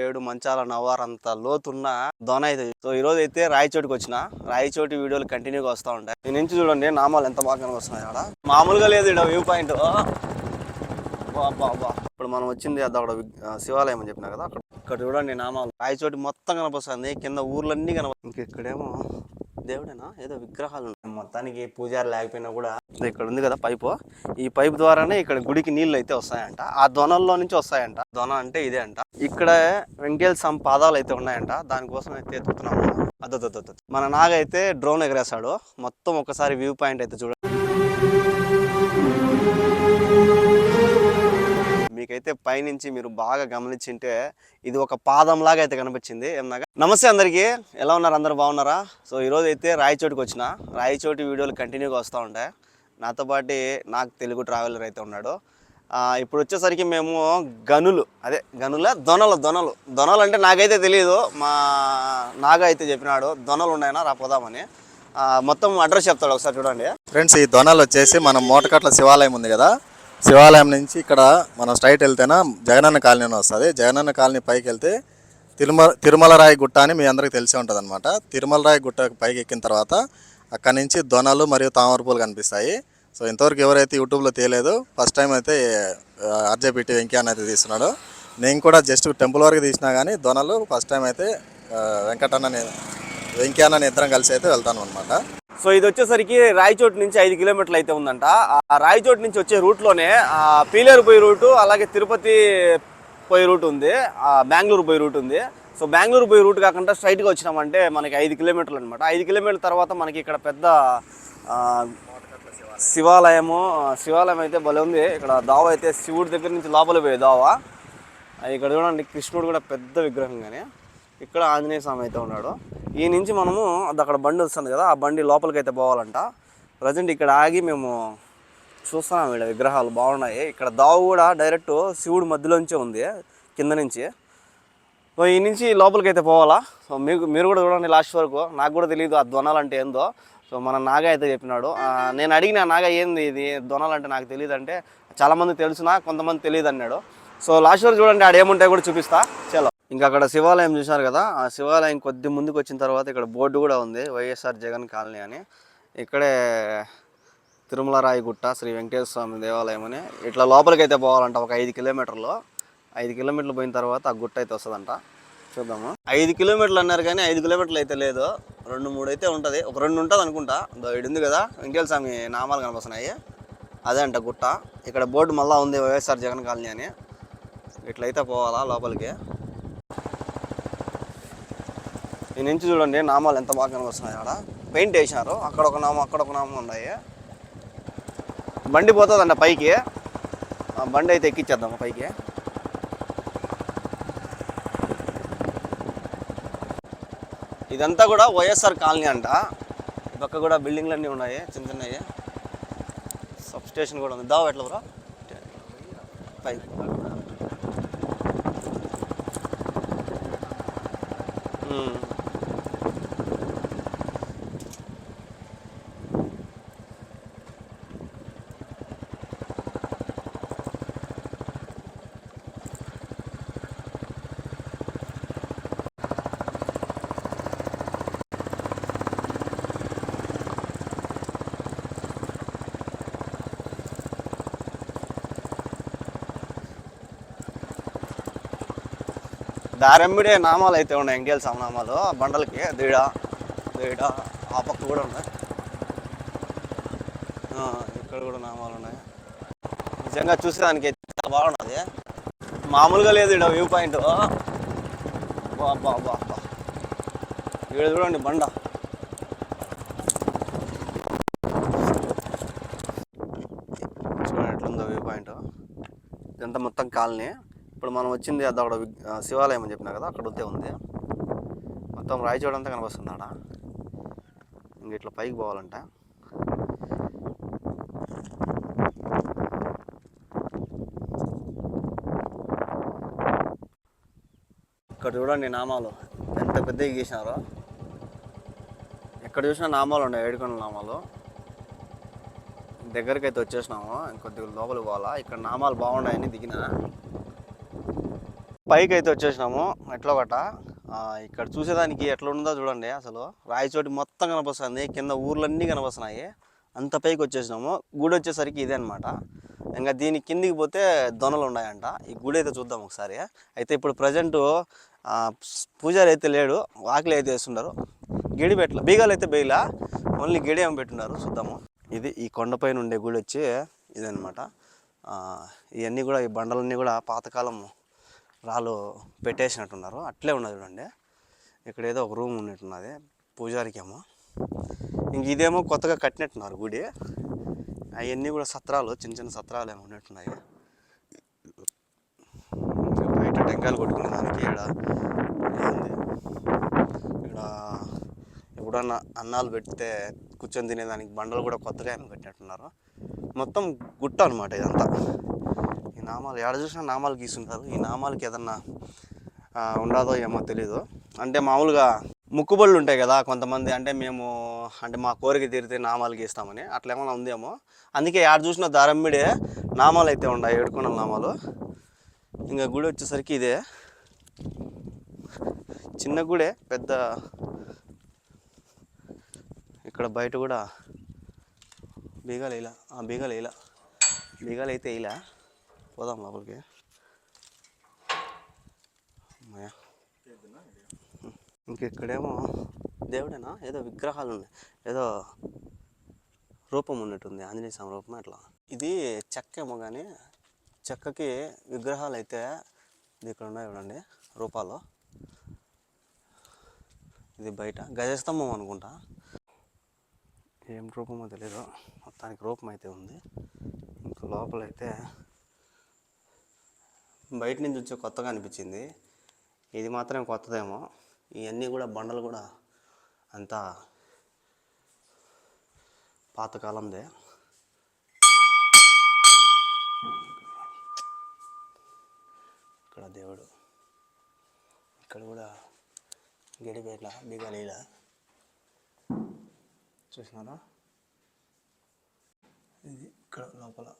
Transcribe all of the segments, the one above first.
ఏడు మంచాల నవ్వారంత లోతున్న దొన అయితే. సో ఈ రోజు అయితే రాయచోటికి వచ్చిన. రాయచోటి వీడియోలు కంటిన్యూగా వస్తూ ఉంటాయి. దీని నుంచి చూడండి నామాలు ఎంత బాగా కనిపిస్తున్నాయి ఆడ. మామూలుగా లేదు ఇక్కడ వ్యూ పాయింట్ ఇప్పుడు మనం వచ్చింది అది అక్కడ శివాలయం అని చెప్పిన కదా అక్కడ. ఇక్కడ చూడండి నామాలు. రాయచోటి మొత్తం కనిపిస్తుంది కింద ఊర్లన్నీ కనప ఇంకెక్కడేమో దేవుడేనా? ఏదో విగ్రహాలు ఉన్నాయి. మొత్తానికి పూజారి లేకపోయినా కూడా ఇక్కడ ఉంది కదా పైపు. ఈ పైప్ ద్వారానే ఇక్కడ గుడికి నీళ్ళు అయితే వస్తాయంట. ఆ దొనల్లో నుంచి వస్తాయంట. దొన అంటే ఇదే అంట. ఇక్కడ వెంకేల్ సమ్ పాదాలు అయితే ఉన్నాయంట. దానికోసం అయితే ఎత్తుకుతున్నాము అద్దొద్దు. మన నాగైతే డ్రోన్ ఎగరేశాడు. మొత్తం ఒకసారి వ్యూ పాయింట్ అయితే చూడండి. మీకైతే పైనుంచి మీరు బాగా గమనించింటే ఇది ఒక పాదం లాగా అయితే కనిపించింది. ఏమనగా నమస్తే అందరికీ. ఎలా ఉన్నారు? అందరు బాగున్నారా? సో ఈరోజు అయితే రాయచోటికి వచ్చిన రాయచోటి వీడియోలు కంటిన్యూగా వస్తూ ఉంటాయి. నాతో పాటు నాకు తెలుగు ట్రావెలర్ అయితే ఉన్నాడు. ఇప్పుడు వచ్చేసరికి మేము గనులు అదే గనుల? దొనలు దొనలు. దొనలు అంటే నాకైతే తెలియదు మా నాగ అయితే చెప్పినాడు దొనలు ఉన్నాయనా? రా పోదామని. మొత్తం అడ్రస్ చెప్తాడు ఒకసారి చూడండి. ఫ్రెండ్స్ ఈ దొనలు వచ్చేసి మన మోటకట్ల శివాలయం ఉంది కదా? శివాలయం నుంచి ఇక్కడ మనం స్ట్రైట్ వెళ్తేనా జగనన్న కాలనీ అని వస్తుంది. జగనన్న కాలనీ పైకి వెళ్తే తిరుమల తిరుమలరాయి గుట్ట అని మీ అందరికీ తెలిసే ఉంటుంది అనమాట తిరుమలరాయి గుట్ట పైకి ఎక్కిన తర్వాత అక్కడి నుంచి దొనలు మరియు తామరపూలు కనిపిస్తాయి. సో ఇంతవరకు ఎవరైతే యూట్యూబ్లో తేలేదు ఫస్ట్ టైం అయితే ఆర్జేపీటీ వెంకయ్య అని అయితే తీస్తున్నాడు. నేను కూడా జస్ట్ టెంపుల్ వరకు తీసినా కానీ దొనలు ఫస్ట్ టైం అయితే వెంకటన్న వెంకయ్య అన్న ఇద్దరం కలిసి అయితే వెళ్తాను అనమాట సో ఇది వచ్చేసరికి రాయచోటు నుంచి ఐదు కిలోమీటర్లు అయితే ఉందంట. ఆ రాయచోటి నుంచి వచ్చే రూట్లోనే పీలేరు పోయే రూటు అలాగే తిరుపతి పోయే రూట్ ఉంది ఆ బెంగళూరు పోయే రూట్ ఉంది. సో బెంగళూరు పోయే రూట్ కాకుండా స్ట్రైట్గా వచ్చినామంటే మనకి ఐదు కిలోమీటర్లు అనమాట ఐదు కిలోమీటర్ల తర్వాత మనకి ఇక్కడ పెద్ద శివాలయము శివాలయం అయితే భలే ఉంది. ఇక్కడ దావ అయితే శివుడి దగ్గర నుంచి లోపల పోయే దావ. ఇక్కడ చూడండి కృష్ణుడు కూడా పెద్ద విగ్రహం కానీ ఇక్కడ ఆంజనేయ స్వామి అయితే ఉన్నాడు. ఈ నుంచి మనము అది అక్కడ బండి వస్తుంది కదా ఆ బండి లోపలికి అయితే పోవాలంట. ప్రజెంట్ ఇక్కడ ఆగి మేము చూస్తున్నాం ఇక్కడ విగ్రహాలు బాగున్నాయి. ఇక్కడ దావు కూడా డైరెక్ట్ శివుడు మధ్యలోంచే ఉంది కింద నుంచి. సో ఈ నుంచి లోపలికి అయితే పోవాలా? సో మీకు మీరు కూడా చూడండి లాస్ట్ వరకు. నాకు కూడా తెలియదు ఆ దొనాలు అంటే ఏందో. సో మన నాగా అయితే చెప్పినాడు. నేను అడిగిన నాగా ఏంది ఇది? దొనాలంటే నాకు తెలియదు అంటే చాలామంది తెలుసునా కొంతమంది తెలియదు అన్నాడు. సో లాస్ట్ వరకు చూడండి ఆడేముంటాయి కూడా చూపిస్తా. చలో. ఇంకా అక్కడ శివాలయం చూశారు కదా ఆ శివాలయం కొద్ది ముందుకు వచ్చిన తర్వాత ఇక్కడ బోర్డు కూడా ఉంది వైఎస్ఆర్ జగన్ కాలనీ అని. ఇక్కడే తిరుమల రాయగుట్ట శ్రీ వెంకటేశ్వర స్వామి దేవాలయం అని. ఇట్లా లోపలికి అయితే పోవాలంట ఒక ఐదు కిలోమీటర్లు. ఐదు కిలోమీటర్లు పోయిన తర్వాత ఆ గుట్ట అయితే వస్తుందంట. చూద్దాము. ఐదు కిలోమీటర్లు అన్నారు కానీ ఐదు కిలోమీటర్లు అయితే లేదు. రెండు మూడు అయితే ఉంటుంది. ఒక రెండు ఉంటుంది అనుకుంటా. ఇది ఉంది కదా వెంకటేశ్వర స్వామి నామాలు కనిపిస్తున్నాయి అదే అంట గుట్ట. ఇక్కడ బోర్డు మళ్ళా ఉంది వైఎస్ఆర్ జగన్ కాలనీ అని. ఇట్లయితే పోవాలా లోపలికి. ఈ నుంచి చూడండి నామాలు ఎంత బాగా కనిపిస్తున్నాయి ఆడ. పెయింట్ వేసినారు అక్కడ ఒక నామం అక్కడ ఒక నామం ఉన్నాయి. బండి పోతుందంట పైకి. ఆ బండి అయితే ఎక్కిచ్చేద్దాం పైకి. ఇదంతా కూడా వైఎస్ఆర్ కాలనీ అంట. ఈ పక్క కూడా బిల్డింగ్లు అన్నీ ఉన్నాయి చిన్న చిన్నవి. సబ్ స్టేషన్ కూడా ఉంది. దావ ఎట్లా బ్రో? పైకి ఉమ్. దారెమ్మిడే నామాలు అయితే ఉన్నాయి ఎంగేల్ స్వామి నామాలు. ఆ బండలకి దీడ దీడ ఆ పక్క కూడా ఉన్నాయి. ఇక్కడ కూడా నామాలు ఉన్నాయి. నిజంగా చూసేదానికి చాలా బాగున్నది. మామూలుగా లేదు ఇక్కడ వ్యూ పాయింట్. బాబా బా బా ఇక్కడ చూడండి బండ. చూడండి ఎట్లుందో వ్యూ పాయింట్. ఇదంతా మొత్తం కాలనీ. ఇప్పుడు మనం వచ్చింది అది అక్కడ వి- శివాలయం అని చెప్పినా కదా అక్కడ ఉంటే ఉంది. మొత్తం రాయచోడు అంతా కనిపిస్తుంది ఆడ ఇంక ఇట్లా పైకి పోవాలంట. ఇక్కడ చూడండి నామాలు. ఎంత పెద్దగా గీసినారో. ఎక్కడ చూసినా నామాలు ఉన్నాయి ఏడుకొండ నామాలు. దగ్గరికి అయితే వచ్చేసినాము ఇంకొద్దిగా లోపలికి పోవాలా. ఇక్కడ నామాలు బాగున్నాయని దిగినా. పైకి అయితే వచ్చేసినాము ఎట్లా ఒకట ఇక్కడ చూసేదానికి ఎట్లా ఉందో చూడండి అసలు. రాయచోటి మొత్తం కనిపిస్తుంది కింద ఊర్లన్నీ కనిపిస్తున్నాయి అంత పైకి వచ్చేసినాము గుడి వచ్చేసరికి ఇదే అనమాట ఇంకా దీని కిందికి పోతే దొనలు ఉన్నాయంట. ఈ గుడి అయితే చూద్దాం ఒకసారి. అయితే ఇప్పుడు ప్రజెంట్ పూజారి అయితే లేడు వాకిలి అయితే వేస్తున్నారు గిడి పెట్టల బీగాలు అయితే బేయలా ఓన్లీ గిడి ఏమి పెట్టున్నారు చూద్దాము. ఇది ఈ కొండపైన ఉండే గుడి వచ్చి ఇదనమాట ఇవన్నీ కూడా ఈ బండలన్నీ కూడా పాతకాలం రాళ్ళు పెట్టేసినట్టున్నారు. అట్లే ఉన్నది చూడండి. ఇక్కడ ఏదో ఒక రూమ్ ఉన్నట్టున్నది. పూజారికేమో. ఇంక ఇదేమో కొత్తగా కట్టినట్టున్నారు గుడి. అవన్నీ కూడా సత్రాలు చిన్న చిన్న సత్రాలు ఏమో ఉన్నట్టున్నాయి బయట టెంకాయలు కొట్టుకునే దానికి ఇక్కడ ఉంది. ఇక్కడ ఎప్పుడన్నా అన్నాలు పెడితే కూర్చొని తినేదానికి బండలు కూడా కొత్తగా ఏమో కట్టినట్టున్నారు. మొత్తం గుట్ట అనమాట ఇదంతా. నామాలు ఎక్కడ చూసినా నామాలు గీస్తుంటారు. ఈ నామాలకి ఏదన్నా ఉండదో ఏమో తెలీదు. అంటే మామూలుగా ముక్కుబళ్ళు ఉంటాయి కదా కొంతమంది అంటే మేము అంటే మా కోరిక తీరితే నామాలు గీస్తామని అట్లా ఏమైనా ఉందేమో. అందుకే యాడ చూసిన దారమ్మిడే నామాలు అయితే ఉన్నాయి ఏడుకున్న నామాలు. ఇంకా గుడి వచ్చేసరికి ఇదే. చిన్న గుడే పెద్ద. ఇక్కడ బయట కూడా బీగాలు వేయలా బీగాలు వేయలా. బీగాలు అయితే వేయలా. పోదాం లోపలికి. ఇంకెక్కడేమో. దేవుడేనా? ఏదో విగ్రహాలు ఉన్నాయి. ఏదో రూపం ఉన్నట్టుంది. ఆంజనేయ స్వామి రూపం అట్లా. ఇది చెక్క ఏమో కానీ చెక్కకి విగ్రహాలు అయితే ఇది ఇక్కడ ఉన్నాయి చూడండి రూపాలు ఇది బయట. గజస్తంభం అనుకుంటా. ఏం రూపమో తెలియదు మొత్తానికి రూపం అయితే ఉంది. ఇంకా లోపలైతే బయట నుంచి వచ్చే కొత్తగా అనిపించింది. ఇది మాత్రం కొత్తదేమో. ఇవన్నీ కూడా బండలు కూడా అంతా పాతకాలందే. ఇక్కడ దేవుడు. ఇక్కడ కూడా గడిపేట్ల బిగలీల చూసినారా? ఇది ఇక్కడ లోపల.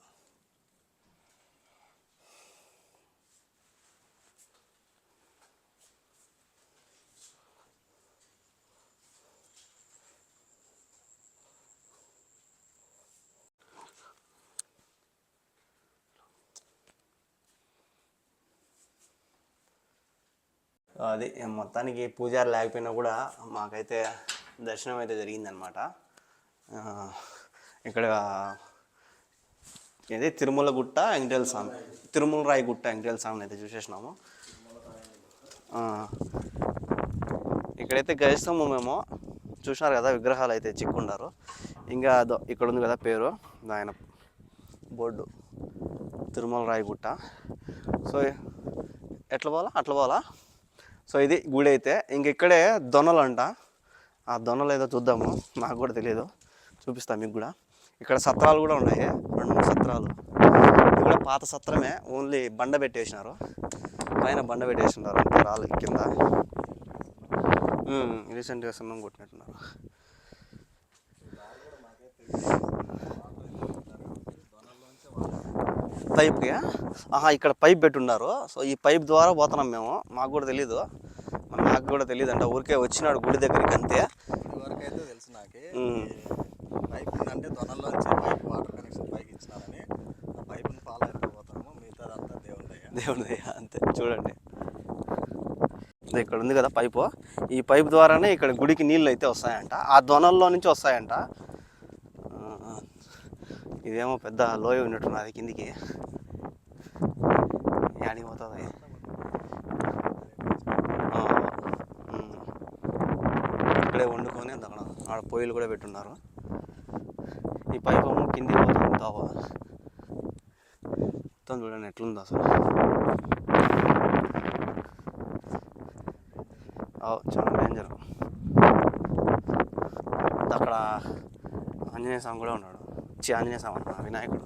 అది మొత్తానికి పూజారి లేకపోయినా కూడా మాకైతే దర్శనం అయితే జరిగిందనమాట ఇక్కడ ఇది తిరుమల గుట్ట వెంకటేశ్వర స్వామి. తిరుమల రాయి గుట్ట వెంకటేశ్వర స్వామిని అయితే చూసేసినాము. ఇక్కడైతే గజస్తంభం మేము చూసినారు కదా విగ్రహాలు అయితే చిక్కుండారు. ఇంకా అదో ఇక్కడ ఉంది కదా పేరు ఆయన బోర్డు. తిరుమల రాయి గుట్ట. సో ఎట్లా పోవాలా? అట్లా పోవాలా? సో ఇది గుడి అయితే. ఇంక ఇక్కడే దొనలు అంట ఆ దొనలు ఏదో చూద్దాము. నాకు కూడా తెలియదు చూపిస్తాను మీకు కూడా. ఇక్కడ సత్రాలు కూడా ఉన్నాయి. రెండు మూడు సత్రాలు. ఇది కూడా పాత సత్రమే. ఓన్లీ బండ పెట్టేసినారు. పైన బండ పెట్టేసినారు. అంతే రాళ్ళు కింద. రీసెంట్గా సున్నం కొట్టినట్టున్నారు. పైప్కి. ఆహా ఇక్కడ పైప్ పెట్టున్నారు. సో ఈ పైప్ ద్వారా పోతున్నాం మేము. మాకు కూడా తెలీదు. నాకు కూడా తెలియదు అంట ఊరికే వచ్చినాడు గుడి దగ్గరికి అంతే. ఇదివరకు అయితే తెలుసు నాకే. పైప్ అంటే దొనల్లోంచి పైప్ వాటర్ కనెక్షన్ పైకి ఇచ్చినారని. ఆ పైపుని ఫాలో అయిపోతాము మిగతాదంతా దేవుడి దయ దేవుడి దయ అంతే. చూడండి. ఇక్కడ ఉంది కదా పైపు. ఈ పైప్ ద్వారానే ఇక్కడ గుడికి నీళ్ళు అయితే వస్తాయంట. ఆ దొనల్లో నుంచి వస్తాయంట. ఇదేమో పెద్ద లోయ ఉన్నట్టున్నది కిందికి. యాడికి ఇక్కడే వండుకొని అక్కడ ఆడ పొయ్యిలు కూడా పెట్టున్నారు. ఈ పైపు ఏమో కిందికి పోతుంది తావ మొత్తం చూడండి ఎట్లుందో అసలు. చాలా డేంజర్ అక్కడ ఆంజనేయ స్వామి కూడా ఉన్నాడు. చి ఆంజనేయ స్వామి వినాయకుడు.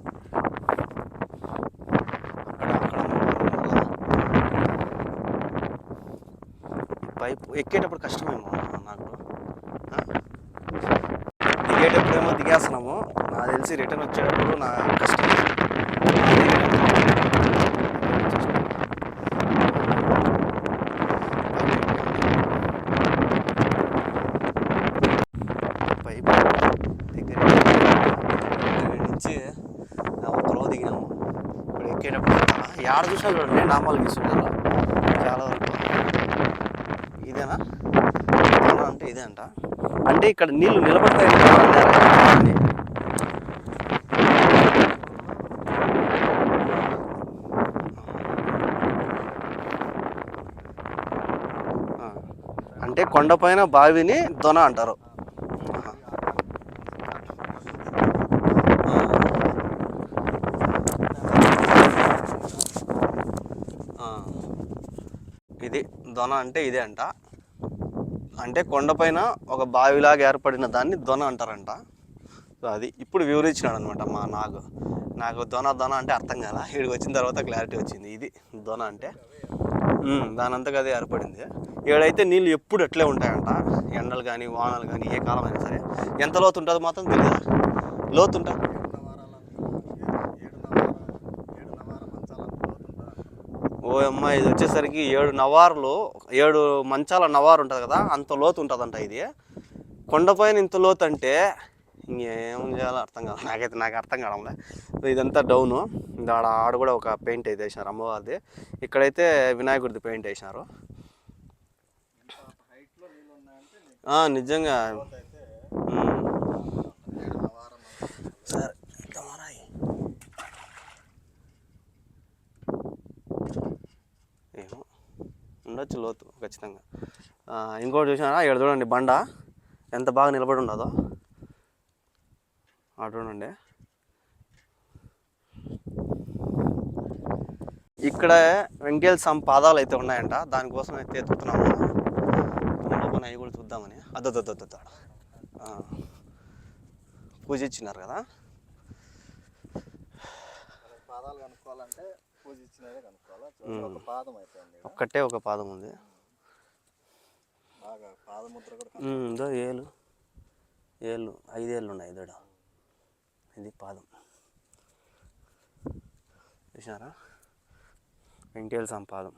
అక్కడ పైపు ఎక్కేటప్పుడు కష్టమేమో నాకు. దిగేటప్పుడు దిగేటప్పుడేమో దిగేస్తున్నాము. నాకు తెలిసి రిటర్న్ వచ్చేటప్పుడు నా కష్టం ఆడ చూసినా చూడండి నామాలు గీస్తుంటారు చాలా వరకు. ఇదేనా? అంటే ఇదే అంట. అంటే ఇక్కడ నీళ్ళు నిలబడతాయి అంటే కొండపైన బావిని దొన అంటారు ఆహా. ఆ. ఇది దొన అంటే ఇదే అంట. అంటే కొండపైన ఒక బావిలాగా ఏర్పడిన దాన్ని దొన అంటారంట. సో అది ఇప్పుడు వివరించినాడు అనమాట మా నాగు. నాకు దొన దొన అంటే అర్థం కాల. ఇక్కడికి వచ్చిన తర్వాత క్లారిటీ వచ్చింది. ఇది దొన అంటే. దానంతగా అదే ఏర్పడింది. ఏడైతే నీళ్ళు ఎప్పుడు ఎట్లే ఉంటాయంట. ఎండలు కానీ వానలు కానీ ఏ కాలం అయినా సరే. ఎంత లోతు ఉంటుందో మాత్రం తెలియదు. లోతు ఉంటుంది ఓ అమ్మ ఇది వచ్చేసరికి ఏడు నవార్లు ఏడు మంచాల నవారు ఉంటుంది కదా అంత లోతు ఉంటుందంట ఇది. కొండపైన ఇంత లోతు అంటే ఇంకేం చేయాలో అర్థం కాదు. నాకైతే నాకు అర్థం కావడంలే. ఇదంతా డౌను. ఆడ ఆడ కూడా ఒక పెయింట్ అయితే వేసినారు అమ్మవారిది. ఇక్కడైతే వినాయకుడిది పెయింట్ వేసినారు. నిజంగా ఉమ్. సరే కమరాయి ఏమో ఉండొచ్చు లోతు ఖచ్చితంగా. ఇంకోటి చూసినారా? ఇక్కడ చూడండి బండ. ఎంత బాగా నిలబడి ఉండదో అటు చూడండి. ఇక్కడ వెంకటేశ్వర సమ్ పాదాలు అయితే ఉన్నాయంట. దానికోసం అయితే ఎత్తుతున్నాము లోపల అవి కూడా చూద్దామని. అద్దొద్దొద్దొద్ద. పూజ ఇచ్చినారు కదా. పాదాలు కనుక్కోవాలంటే ఒక్కటే ఒక పాదం ఉంది ఇదో ఏలు. ఏళ్ళు ఐదేళ్ళు ఉన్నాయి ఇదోడ. ఇది పాదం. చూసినారా? వెంకటేశ్వర స్వామి పాదం.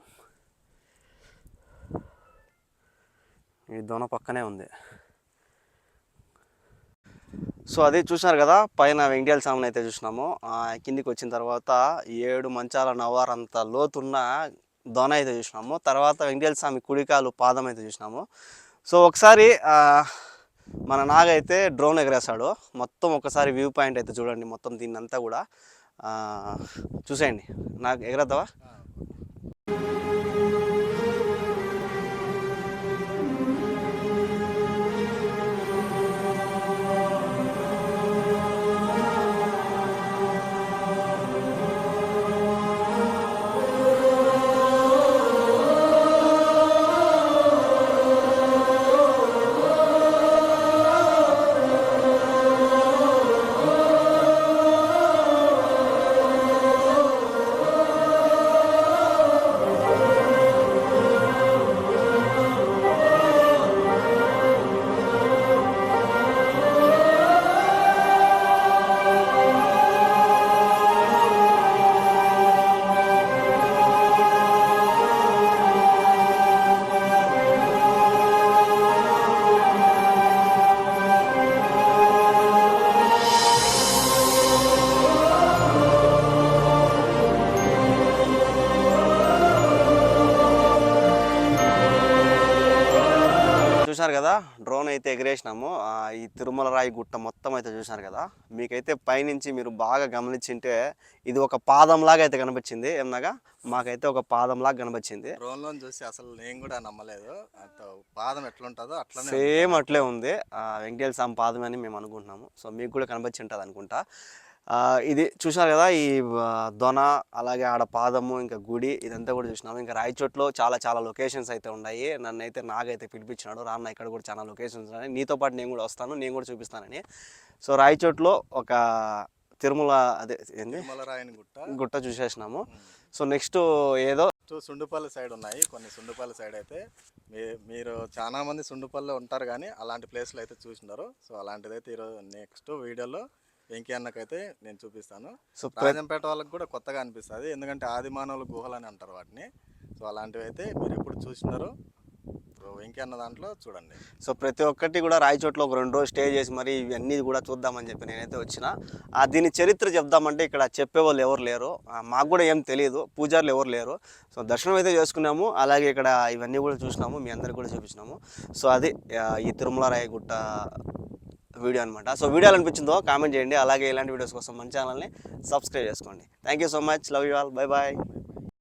ఈ దొన పక్కనే ఉంది. సో అది చూసినారు కదా పైన వెంకటేశ్వర స్వామిని అయితే చూసినాము. కిందికి వచ్చిన తర్వాత ఏడు మంచాల నవారంత లోతున్న దొన అయితే చూసినాము. తర్వాత వెంకటేశ్వర స్వామి కుడికాలు పాదం అయితే చూసినాము. సో ఒకసారి మన నాగైతే డ్రోన్ ఎగరేసాడు మొత్తం ఒకసారి వ్యూ పాయింట్ అయితే చూడండి మొత్తం దీన్ని అంతా కూడా చూసేయండి. నాకు ఎగరేద్దావా? చూశారు కదా? డ్రోన్ అయితే ఎగరేసినాము. ఆ, ఈ తిరుమల రాయి గుట్ట మొత్తం అయితే చూశారు కదా? మీకైతే పైనుంచి మీరు బాగా గమనించింటే ఇది ఒక పాదంలాగా అయితే కనిపించింది. ఏమనగా మాకైతే ఒక పాదంలాగా కనిపించింది. డ్రోన్లో చూసి అసలు నేను కూడా నమ్మలేదు. పాదం ఎట్లుంటుందో అట్లనే ఉంది. సేమ్ అట్లే ఉంది. ఆ, వెంకటేశ్వర స్వామి పాదం అని మేము అనుకుంటున్నాము. సో మీకు కూడా కనిపించి ఉంటుంది అనుకుంటా ఇది చూసారు కదా ఈ దొన అలాగే ఆడ పాదము ఇంకా గుడి ఇదంతా కూడా చూసినాము. ఇంకా రాయచోట్లో చాలా చాలా లొకేషన్స్ అయితే ఉన్నాయి. నన్ను అయితే నాగైతే పిలిపించినాడు. రాన్న ఇక్కడ కూడా చాలా లొకేషన్స్ ఉన్నాయి. నీతో పాటు నేను కూడా వస్తాను నేను కూడా చూపిస్తానని. సో రాయచోట్లో ఒక తిరుమల అదే ఏంది? గుట్ట. గుట్ట చూసేసినాము. సో నెక్స్ట్ ఏదో? సుండుపల్లి సైడ్ ఉన్నాయి. కొన్ని సుండుపల్లి సైడ్ అయితే మీ మీరు చాలా మంది సుండుపల్లి ఉంటారు కానీ అలాంటి ప్లేస్లు అయితే చూసినారు. సో అలాంటిది అయితే ఈరోజు నెక్స్ట్ వీడియోలో వెంకీ అన్నకైతే నేను చూపిస్తాను. సో రాజంపేట వాళ్ళకి కూడా కొత్తగా అనిపిస్తుంది. ఎందుకంటే ఆది మానవుల గుహలు అని అంటారు వాటిని. సో అలాంటివి అయితే మీరు ఎప్పుడు చూసినారో సో వెంకీ అన్న దాంట్లో చూడండి. సో ప్రతి ఒక్కటి కూడా రాయచోట్లో ఒక రెండు రోజులు స్టే చేసి మరి ఇవన్నీ కూడా చూద్దామని చెప్పి నేనైతే వచ్చిన. ఆ దీని చరిత్ర చెప్దామంటే ఇక్కడ చెప్పేవాళ్ళు ఎవరు లేరు. మాకు కూడా ఏం తెలియదు పూజారులు ఎవరు లేరు. సో దర్శనం అయితే చేసుకున్నాము. అలాగే ఇక్కడ ఇవన్నీ కూడా చూసినాము. మీ అందరికి కూడా చూపించినాము. సో అది ఈ తిరుమల రాయగుట్ట వీడియో అనమాట సో వీడియో అనిపించిందో కామెంట్ చేయండి. అలాగే ఇలాంటి వీడియోస్ కోసం మన ఛానల్ని సబ్స్క్రైబ్ చేసుకోండి. Thank you so much love you all bye bye